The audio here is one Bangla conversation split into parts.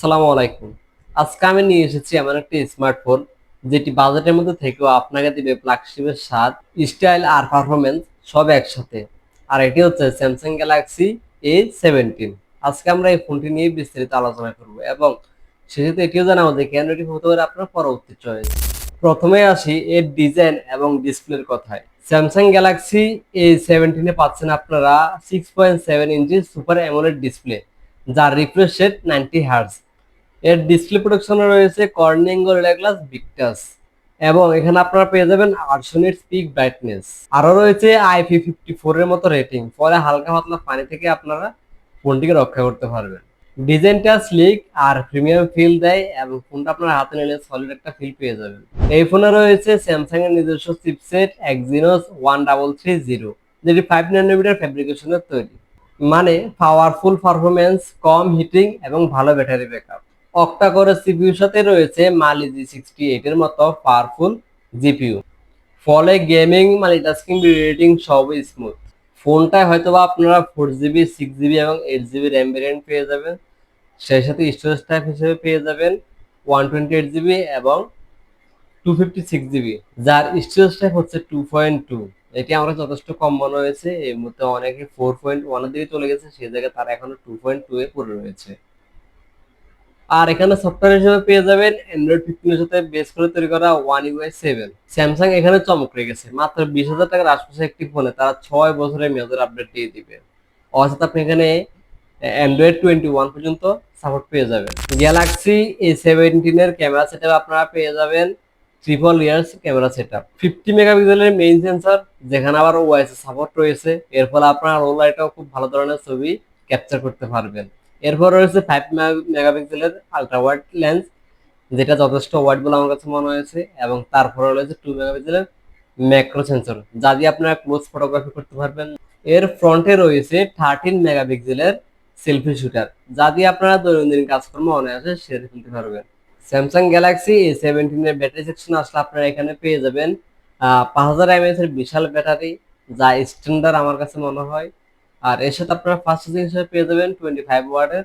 সালামু আলাইকুম। আজকে আমি নিয়ে এসেছি এমন একটি স্মার্টফোন যেটি বাজেটের মধ্যে থেকেও আপনাকে দিবে ফ্ল্যাগশিপের স্বাদ স্টাইল আর পারফরমেন্স সব একসাথে। আর এটি হচ্ছে স্যামসাং গ্যালাক্সি এ সেভেন্টিন আজকে আমরা এই ফোনটি নিয়ে বিস্তারিত আলোচনা করব এবং সেক্ষেত্রে এটিও জানাব যে কেন এটি হতে পারে আপনার পরবর্তী চয়েস প্রথমে আসি এর ডিজাইন এবং ডিসপ্লের কথায়। স্যামসাং গ্যালাক্সি এ সেভেন্টিনে পাচ্ছেন আপনারা six point seven inch super AMOLED display যার রিফ্রেশ রেট নাইনটি হার্টস এর ডিসপ্লে প্রোটেকশনে রয়েছে কর্নিং গোরিলা গ্লাস ভিক্টাস এবং এখানে আপনারা পেয়ে যাবেন আটশো স্পিক ব্রাইটনেস আরও রয়েছে আইপি ফিফটি ফোর এর মতো রেটিং ফলে হালকা পাতলা পানি থেকে আপনারা ফোনটিকে রক্ষা করতে পারবেন। ডিজাইনটা স্লিক আর প্রিমিয়াম ফিল দেয় এবং ফোনটা আপনার হাতে নিলে সলিড একটা ফিল পেয়ে যাবেন। এই ফোনে রয়েছে স্যামসাং এর নিজস্ব chipset Exynos one double three zero যেটি ফাইভ নাইনোমিটার ফ্যাব্রিকেশনের তৈরি। মানে পাওয়ারফুল পারফরমেন্স কম হিটিং এবং ভালো ব্যাটারি ব্যাকআপ অক্টা করে সিপিইউর সাথে রয়েছে মালি জি সিক্সটি এইট এর মতো পাওয়ারফুল জিপিইউ ফলে গেমিং মাল্টিটাস্কিং রেটিং সবই স্মুথ ফোনটায় হয়তো বা আপনারা ফোর জিবি সিক্স জিবি এবং এইট জিবি র্যাম ভেরিয়েন্ট পেয়ে যাবেন। সেই সাথে স্টোরেজ টাইপ হিসেবে পেয়ে যাবেন ওয়ান টোয়েন্টি এইট জিবি এবং টু ফিফটি সিক্স জিবি যার স্টোরেজ টাইপ হচ্ছে টু পয়েন্ট টু এটি আমরা যথেষ্ট কম মনে হয়েছে, এই মুহূর্তে অনেকে ফোর পয়েন্ট ওয়ানের দিকে চলে গেছে, সেই জায়গায় তারা এখনও টু পয়েন্ট টু এ পড়ে রয়েছে। আর এখানে সফটওয়্যার হিসেবে পেয়ে যাবেন অ্যান্ড্রয়েড ফিফটিনের সাথে বেস করে তৈরি করা ওয়ান ইউআই সেভেন স্যামসাং এখানে চমক রেখেছে। মাত্র বিশ হাজার টাকার আশপাশে একটি ফোনে তারা ছয় বছরের মেয়াদের আপডেট দিয়ে দিবে। অর্থাৎ আপনি এখানে অ্যান্ড্রয়েড টোয়েন্টি ওয়ান পর্যন্ত সাপোর্ট পেয়ে যাবেন। গ্যালাক্সি এ সেভেন্টিনের ক্যামেরা সেট আপনারা পেয়ে যাবেন। Triple rears camera set up fifty মেগাপিক্সেলের মেইন সেন্সার যেখানে আবার ওয়াইস সাপোর্ট রয়েছে। এর ফলে আপনার রোল লাইটও খুব ভালো ধরনের ছবি ক্যাপচার করতে পারবেন। এরপর রয়েছে ফাইভ মেগাপিক্সেলের আলট্রা ওয়াইড লেন্স যেটা যথেষ্ট ওয়াইড বলে আমার কাছে মনে হয়েছে, এবং তারপরে রয়েছে টু মেগাপিক্সেলের ম্যাক্রো সেন্সর যা দিয়ে আপনারা ক্লোজ ফটোগ্রাফি করতে পারবেন, এর ফ্রন্টে রয়েছে থার্টিন মেগাপিক্সেলের সেলফি শুটার যা দিয়ে আপনারা দৈনন্দিন কাজকর্ম অনায়াসে সেরে ফেলতে পারবেন। স্যামসাং গ্যালাক্সি এ সেভেন্টিনের ব্যাটারি সেকশন আসলে আপনারা এখানে পেয়ে যাবেন পাঁচ হাজার এমএএচ এর বিশাল ব্যাটারি যা স্ট্যান্ডার্ড আমার কাছে মনে হয়। আর এর সাথে আপনারা ফার্স্ট চার্জিং হিসেবে পেয়ে যাবেন টোয়েন্টি ফাইভ ওয়াটের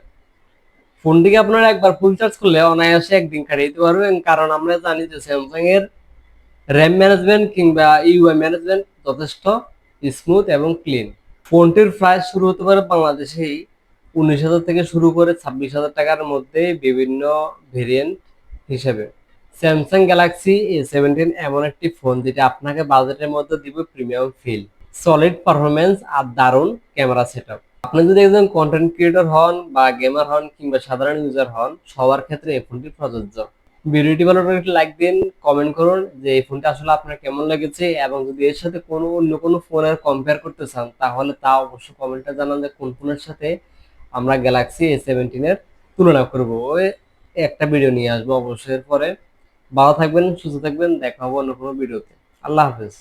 ফোনটিকে আপনারা একবার ফুল চার্জ করলে অনায়াসে একদিন কাটিয়ে দিতে পারবেন, কারণ আমরা জানি যে স্যামসাং এর র্যাম ম্যানেজমেন্ট কিংবা ইউআই ম্যানেজমেন্ট যথেষ্ট স্মুথ এবং ক্লিন ফোনটির প্রাইস শুরু হতে পারে বাংলাদেশেই উনিশ হাজার থেকে শুরু করে ছাব্বিশ হাজার টাকার মধ্যে বিভিন্ন ভেরিয়েন্ট হিসেবে। স্যামসাং গ্যালাক্সি এ সেভেন্টিন এমন একটি ফোন যেটা আপনাকে বাজেটের মধ্যে দিবে প্রিমিয়াম ফিল সলিড পারফরমেন্স আর দারুণ ক্যামেরা সেট আপনি যদি একজন কন্টেন্ট ক্রিয়েটর হন বা গেমার হন কিংবা সাধারণ ইউজার হন, সবার ক্ষেত্রে এই ফোনটি প্রযোজ্য। ভিডিওটি ভালো লাগলে লাইক দিন কমেন্ট করুন যে এই ফোনটা আসলে আপনার কেমন লেগেছে এবং যদি এর সাথে কোনো অন্য কোনো ফোনের কম্পেয়ার করতে চান, তাহলে তা অবশ্যই কমেন্টে জানান যে কোন ফোনের সাথে আমরা গ্যালাক্সি এ সেভেন্টিনের তুলনা করব। ওই একটা ভিডিও নিয়ে আসব অবশ্যই এর পরে ভালো থাকবেন, সুস্থ থাকবেন, দেখা হব অন্য কোনো ভিডিওতে আল্লাহ হাফেজ।